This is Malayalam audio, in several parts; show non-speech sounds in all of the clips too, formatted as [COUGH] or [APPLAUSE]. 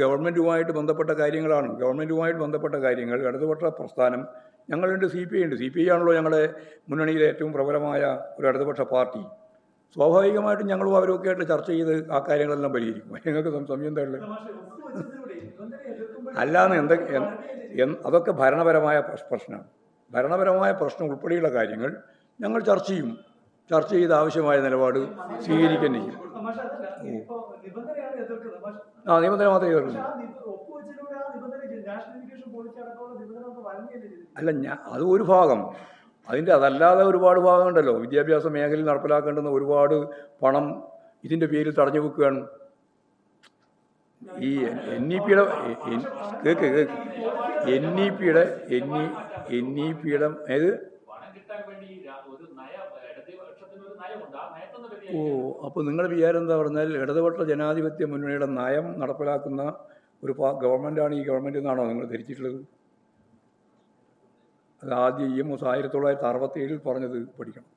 ഗവൺമെന്റുമായിട്ട് ബന്ധപ്പെട്ട കാര്യങ്ങളാണ്. ഗവൺമെന്റുമായിട്ട് ബന്ധപ്പെട്ട കാര്യങ്ങൾ ഇടതുപക്ഷ പ്രസ്ഥാനം ഞങ്ങളുണ്ട് സി പി ഐ ഉണ്ട് സി പി ഐ ആണല്ലോ ഞങ്ങളുടെ മുന്നണിയിലെ ഏറ്റവും പ്രബലമായ ഒരു ഇടതുപക്ഷ പാർട്ടി. സ്വാഭാവികമായിട്ടും ഞങ്ങളും അവരൊക്കെ ആയിട്ട് ചർച്ച ചെയ്ത് ആ കാര്യങ്ങളെല്ലാം പരിഹരിക്കും. [LAUGHS] ഞങ്ങൾക്ക് സംശയം എന്താ അല്ലാന്ന് എന്തൊക്കെ അതൊക്കെ ഭരണപരമായ പ്രശ്നമാണ്. ഭരണപരമായ പ്രശ്നം ഉൾപ്പെടെയുള്ള കാര്യങ്ങൾ ഞങ്ങൾ ചർച്ച ചെയ്യും. ചർച്ച ചെയ്ത് ആവശ്യമായ നിലപാട് സ്വീകരിക്കുകയും ചെയ്യും ആ നിബന്ധന മാത്രമേ എതിർക്കുന്നു അല്ല ഞാൻ അത് ഒരു ഭാഗം അതിന്റെ അതല്ലാതെ ഒരുപാട് ഭാഗമുണ്ടല്ലോ വിദ്യാഭ്യാസ മേഖലയിൽ നടപ്പിലാക്കേണ്ടുന്ന ഒരുപാട് പണം ഇതിന്റെ പേരിൽ തടഞ്ഞു വെക്കുകയാണ് ഈ എൻ ഇ പിയുടെ കേക്ക് കേക്ക് എൻ ഇ പിയുടെ എൻ ഇ എൻ ഇ പിയുടെ ഏത് പണം കിട്ടാൻ വേണ്ടി രാ- ഒരു നയ ഇടതുപക്ഷത്തിന് ഒരു നയമുണ്ട് ആ നയത്തൊന്ന് ഓ അപ്പോൾ നിങ്ങളുടെ വിചാരം എന്താ പറഞ്ഞാൽ ഇടതുപക്ഷ ജനാധിപത്യ മുന്നണിയുടെ നയം നടപ്പിലാക്കുന്ന ഒരു ഗവൺമെന്റാണ് ഈ ഗവൺമെന്റ് എന്നാണോ നിങ്ങൾ ധരിച്ചിട്ടുള്ളത്? അത് ആദ്യം ഇ എം എസ് ആയിരത്തി തൊള്ളായിരത്തി അറുപത്തി ഏഴിൽ പറഞ്ഞത് പഠിക്കണം.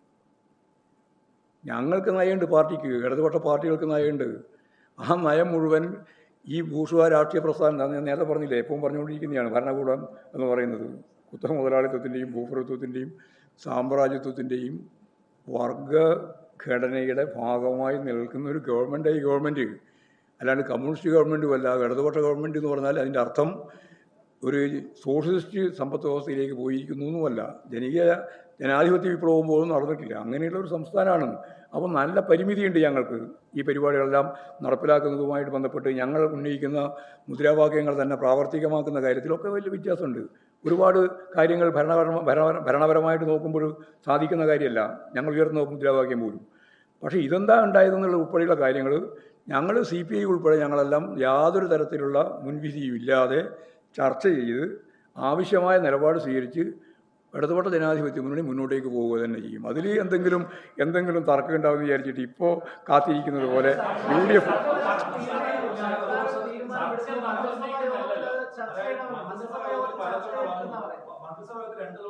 ഞങ്ങൾക്ക് നയമുണ്ട് പാർട്ടിക്ക് ഇടതുപക്ഷ പാർട്ടികൾക്ക് നയമുണ്ട്. ആ നയം മുഴുവൻ ഈ ഭൂഷുവ രാഷ്ട്രീയ പ്രസ്ഥാനം ഞാൻ നേരത്തെ പറഞ്ഞില്ലേ എപ്പോഴും പറഞ്ഞുകൊണ്ടിരിക്കുന്നതാണ് ഭരണകൂടം എന്ന് പറയുന്നത്. കുത്തക മുതലാളിത്തത്തിന്റെയും ഭൂപ്രഭുത്വത്തിന്റെയും സാമ്രാജ്യത്വത്തിന്റെയും വർഗഘടനയുടെ ഭാഗമായി നിൽക്കുന്ന ഒരു ഗവൺമെന്റ് ഈ ഗവൺമെന്റ് അല്ലാണ്ട് കമ്മ്യൂണിസ്റ്റ് ഗവൺമെന്റും അല്ല ഇടതുപക്ഷ ഗവൺമെന്റ് എന്ന് പറഞ്ഞാൽ അതിന്റെ അർത്ഥം ഒരു സോഷ്യലിസ്റ്റ് സമ്പത്ത് വ്യവസ്ഥയിലേക്ക് പോയിരിക്കുന്നു എന്നുമല്ല ജനകീയ ജനാധിപത്യ വിപ്ലവം പോലും നടന്നിട്ടില്ല. അങ്ങനെയുള്ള ഒരു സംസ്ഥാനമാണ്. അപ്പോൾ നല്ല പരിമിതിയുണ്ട് ഞങ്ങൾക്ക്. ഈ പരിപാടികളെല്ലാം നടപ്പിലാക്കുന്നതുമായിട്ട് ബന്ധപ്പെട്ട് ഞങ്ങൾ ഉന്നയിക്കുന്ന മുദ്രാവാക്യങ്ങൾ തന്നെ പ്രാവർത്തികമാക്കുന്ന കാര്യത്തിലൊക്കെ വലിയ വ്യത്യാസമുണ്ട്. ഒരുപാട് കാര്യങ്ങൾ ഭരണപരമ ഭരണപരമായിട്ട് നോക്കുമ്പോൾ സാധിക്കുന്ന കാര്യമല്ല. ഞങ്ങൾ ഉയർന്ന മുദ്രാവാക്യം പോലും. പക്ഷേ ഇതെന്താ ഉണ്ടായതെന്നുള്ള ഉൾപ്പെടെയുള്ള കാര്യങ്ങൾ ഞങ്ങൾ സി പി ഐ ഉൾപ്പെടെ ഞങ്ങളെല്ലാം യാതൊരു തരത്തിലുള്ള മുൻവിധിയും ഇല്ലാതെ ചർച്ച ചെയ്ത് ആവശ്യമായ നിലപാട് സ്വീകരിച്ച് ഇടതുപക്ഷ ജനാധിപത്യ മുന്നണി മുന്നോട്ടേക്ക് പോവുക തന്നെ ചെയ്യും. അതിൽ എന്തെങ്കിലും എന്തെങ്കിലും തർക്കം ഉണ്ടാവുമെന്ന് വിചാരിച്ചിട്ട് ഇപ്പോൾ കാത്തിരിക്കുന്നത് പോലെ യു ഡി എഫ് മന്ത്രിസഭയിൽ രണ്ടു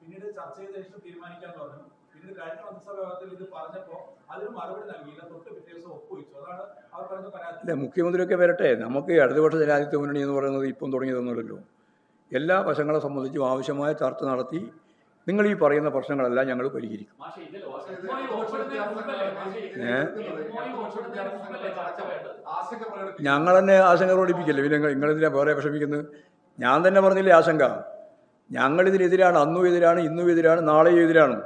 പിന്നീട് ചർച്ച ചെയ്ത ശേഷം തീരുമാനിക്കാൻ പറഞ്ഞു. പിന്നീട് കഴിഞ്ഞ മന്ത്രിസഭാ യോഗത്തിൽ ഇത് പറഞ്ഞപ്പോ അതിന് മറുപടി നൽകിയില്ല. തൊട്ട് പിറ്റേ ദിവസം ഒപ്പുവെച്ചു. അതാണ് അവർ പറഞ്ഞ പരാതി. അല്ല മുഖ്യമന്ത്രിയൊക്കെ വരട്ടെ. നമുക്ക് ഇടതുപക്ഷ ജനാധിപത്യ മുന്നണി എന്ന് പറയുന്നത് ഇപ്പം തുടങ്ങിയതൊന്നുമല്ലല്ലോ. എല്ലാ വശങ്ങളെ സംബന്ധിച്ചും ആവശ്യമായ ചർച്ച നടത്തി നിങ്ങൾ ഈ പറയുന്ന പ്രശ്നങ്ങളെല്ലാം ഞങ്ങൾ പരിഹരിക്കും. ഞങ്ങൾ തന്നെ ആശങ്ക പ്രകടിപ്പിക്കല്ലേ പിന്നെ നിങ്ങൾ നിങ്ങളെന്തിനാ വേറെ വിഷമിക്കുന്നത്? ഞാൻ തന്നെ പറഞ്ഞില്ലേ ആശങ്ക. ഞങ്ങളിതിനെതിരാണ് അന്നും എതിരാണ് ഇന്നും എതിരാണ് നാളെയും എതിരാണ്.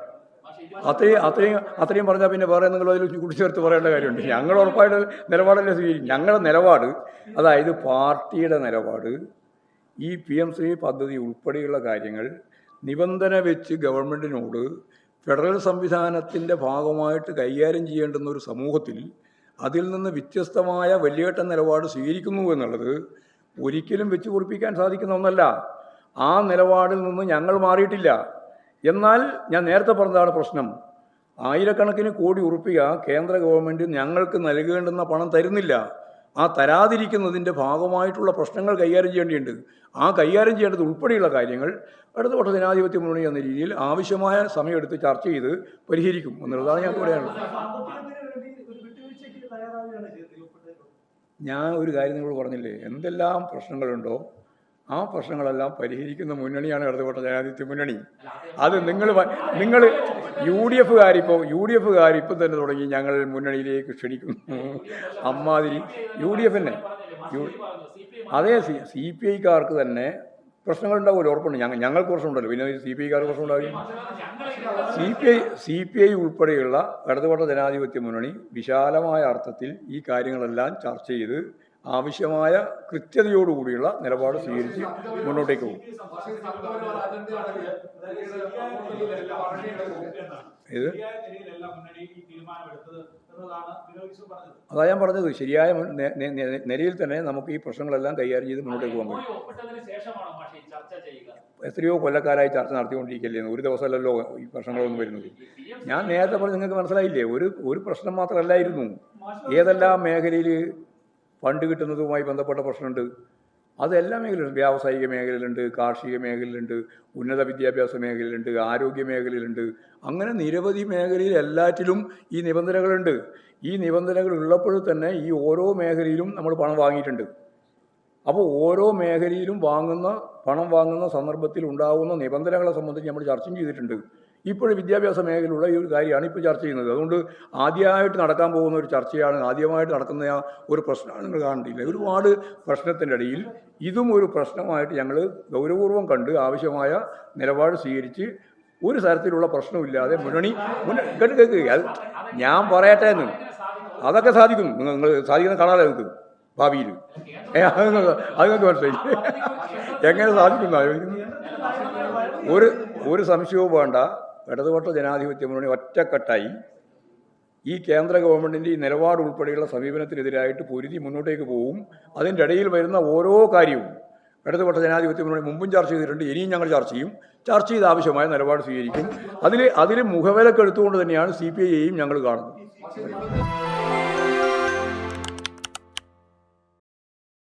അത്രയും അത്രയും അത്രയും പറഞ്ഞാൽ പിന്നെ വേറെ നിങ്ങൾ അതിൽ കൂട്ടിച്ചേർത്ത് പറയേണ്ട കാര്യമുണ്ട്. ഞങ്ങൾ ഉറപ്പായിട്ട് നിലപാടല്ലേ സ്വീകരിക്കും. ഞങ്ങളുടെ നിലപാട് അതായത് പാർട്ടിയുടെ നിലപാട് ഈ പി എം ശ്രീ പദ്ധതി ഉൾപ്പെടെയുള്ള കാര്യങ്ങൾ നിബന്ധന വെച്ച് ഗവൺമെന്റിനോട് ഫെഡറൽ സംവിധാനത്തിന്റെ ഭാഗമായിട്ട് കൈകാര്യം ചെയ്യേണ്ടുന്ന ഒരു സമൂഹത്തിൽ അതിൽ നിന്ന് വ്യത്യസ്തമായ വലിയേട്ട നിലപാട് സ്വീകരിക്കുന്നു എന്നുള്ളത് ഒരിക്കലും വെച്ച് കുറിപ്പിക്കാൻ സാധിക്കുന്ന ഒന്നല്ല. ആ നിലപാടിൽ നിന്ന് ഞങ്ങൾ മാറിയിട്ടില്ല. എന്നാൽ ഞാൻ നേരത്തെ പറഞ്ഞതാണ് പ്രശ്നം. ആയിരക്കണക്കിന് കോടി ഉറുപ്പിക കേന്ദ്ര ഗവൺമെന്റ് ഞങ്ങൾക്ക് നൽകേണ്ടുന്ന പണം തരുന്നില്ല. ആ തരാതിരിക്കുന്നതിന്റെ ഭാഗമായിട്ടുള്ള പ്രശ്നങ്ങൾ കൈകാര്യം ചെയ്യേണ്ടിയുണ്ട്. ആ കൈകാര്യം ചെയ്യേണ്ടത് ഉൾപ്പെടെയുള്ള കാര്യങ്ങൾ ഇടതുപക്ഷ ജനാധിപത്യ മുന്നണി എന്ന രീതിയിൽ ആവശ്യമായ സമയമെടുത്ത് ചർച്ച ചെയ്ത് പരിഹരിക്കും എന്നുള്ളതാണ് ഞാൻ പറയാനുള്ളത്. ഞാൻ ഒരു കാര്യം നിങ്ങൾ പറഞ്ഞില്ലേ? എന്തെല്ലാം പ്രശ്നങ്ങളുണ്ടോ? ആ പ്രശ്നങ്ങളെല്ലാം പരിഹരിക്കുന്ന മുന്നണിയാണ് ഇടതുപക്ഷ ജനാധിപത്യ മുന്നണി. അത് നിങ്ങൾ നിങ്ങൾ യു ഡി എഫുകാരിപ്പോൾ യു ഡി എഫുകാരിപ്പം തന്നെ തുടങ്ങി ഞങ്ങൾ മുന്നണിയിലേക്ക് ക്ഷണിക്കുന്നു. അമ്മാതിരി യു ഡി എഫിനെ യു അതേ സി സി പി ഐക്കാർക്ക് തന്നെ പ്രശ്നങ്ങൾ ഉണ്ടാവുമല്ലോ ഉറപ്പുണ്ട്. ഞങ്ങൾ ഞങ്ങൾക്ക് പ്രശ്നമുണ്ടല്ലോ. പിന്നെ സി പി ഐക്കാർക്ക് പ്രശ്നമുണ്ടാകും C P I C P I ഉൾപ്പെടെയുള്ള ഇടതുപക്ഷ ജനാധിപത്യ മുന്നണി വിശാലമായ അർത്ഥത്തിൽ ഈ കാര്യങ്ങളെല്ലാം ചർച്ച ചെയ്ത് ആവശ്യമായ കൃത്യതയോടുകൂടിയുള്ള നിലപാട് സ്വീകരിച്ച് മുന്നോട്ടേക്ക് പോകും. ഇത് അതാ ഞാൻ പറഞ്ഞത് ശരിയായ നിലയിൽ തന്നെ നമുക്ക് ഈ പ്രശ്നങ്ങളെല്ലാം കൈകാര്യം ചെയ്ത് മുന്നോട്ടേക്ക് പോകാൻ കഴിയും ചെയ്യുക? എത്രയോ കൊല്ലക്കാരായി ചർച്ച നടത്തിക്കൊണ്ടിരിക്കുകയല്ലേ ഒരു ദിവസമല്ലല്ലോ ഈ പ്രശ്നങ്ങളൊന്നും വരുന്നത്. ഞാൻ നേരത്തെ പറഞ്ഞ് നിങ്ങൾക്ക് മനസ്സിലായില്ലേ? ഒരു ഒരു പ്രശ്നം മാത്രമല്ലായിരുന്നു. ഏതെല്ലാം മേഖലയിൽ ഫണ്ട് കിട്ടുന്നതുമായി ബന്ധപ്പെട്ട പ്രശ്നമുണ്ട്. അതെല്ലാ മേഖലയിലുണ്ട് വ്യാവസായിക മേഖലയിലുണ്ട് കാർഷിക മേഖലയിലുണ്ട് ഉന്നത വിദ്യാഭ്യാസ മേഖലയിലുണ്ട് ആരോഗ്യ മേഖലയിലുണ്ട്. അങ്ങനെ നിരവധി മേഖലയിൽ എല്ലാറ്റിലും ഈ നിബന്ധനകളുണ്ട്. ഈ നിബന്ധനകൾ ഉള്ളപ്പോൾ തന്നെ ഈ ഓരോ മേഖലയിലും നമ്മൾ പണം വാങ്ങിയിട്ടുണ്ട്. അപ്പോൾ ഓരോ മേഖലയിലും വാങ്ങുന്ന പണം വാങ്ങുന്ന സന്ദർഭത്തിൽ ഉണ്ടാകുന്ന നിബന്ധനകളെ സംബന്ധിച്ച് നമ്മൾ ചർച്ചയും ചെയ്തിട്ടുണ്ട്. ഇപ്പോൾ വിദ്യാഭ്യാസ മേഖലയിലുള്ള ഈ ഒരു കാര്യമാണ് ഇപ്പോൾ ചർച്ച ചെയ്യുന്നത്. അതുകൊണ്ട് ആദ്യമായിട്ട് നടക്കാൻ പോകുന്ന ഒരു ചർച്ചയാണ് ആദ്യമായിട്ട് നടക്കുന്ന ഒരു പ്രശ്നമാണ് നിങ്ങൾ കാണേണ്ടിയില്ല ഒരുപാട് പ്രശ്നത്തിന്റെ ഇടയിൽ ഇതും ഒരു പ്രശ്നമായിട്ട് ഞങ്ങൾ ഗൗരവപൂർവം കണ്ട് ആവശ്യമായ നിലപാട് സ്വീകരിച്ച് ഒരു തരത്തിലുള്ള പ്രശ്നമില്ലാതെ മുന്നണി മുന്ന കേട്ട് കേൾക്കുക അത് ഞാൻ പറയട്ടെ എന്ന്. അതൊക്കെ സാധിക്കും നിങ്ങൾ നിങ്ങൾ സാധിക്കുന്ന കാണാതെ നിങ്ങൾക്ക് ഭാവിയിൽ. അത് മനസ്സിലായി. എങ്ങനെ സാധിക്കുന്നു? ഒരു ഒരു സംശയവും വേണ്ട. ഇടതുപക്ഷ ജനാധിപത്യ മുന്നണി ഒറ്റക്കെട്ടായി ഈ കേന്ദ്ര ഗവൺമെന്റിന്റെ ഈ നിലപാട് ഉൾപ്പെടെയുള്ള സമീപനത്തിനെതിരായിട്ട് പൊരുതി മുന്നോട്ടേക്ക് പോവും. അതിന്റെ ഇടയിൽ വരുന്ന ഓരോ കാര്യവും ഇടതുപക്ഷ ജനാധിപത്യ മുന്നണി മുമ്പും ചർച്ച ചെയ്തിട്ടുണ്ട് ഇനിയും ഞങ്ങൾ ചർച്ച ചെയ്യും. ചർച്ച ചെയ്ത് ആവശ്യമായ നിലപാട് സ്വീകരിക്കും. അതിൽ അതിൽ മുഖവിലക്കെടുത്തുകൊണ്ട് തന്നെയാണ് സി പി ഐയെയും ഞങ്ങൾ കാണുന്നത്.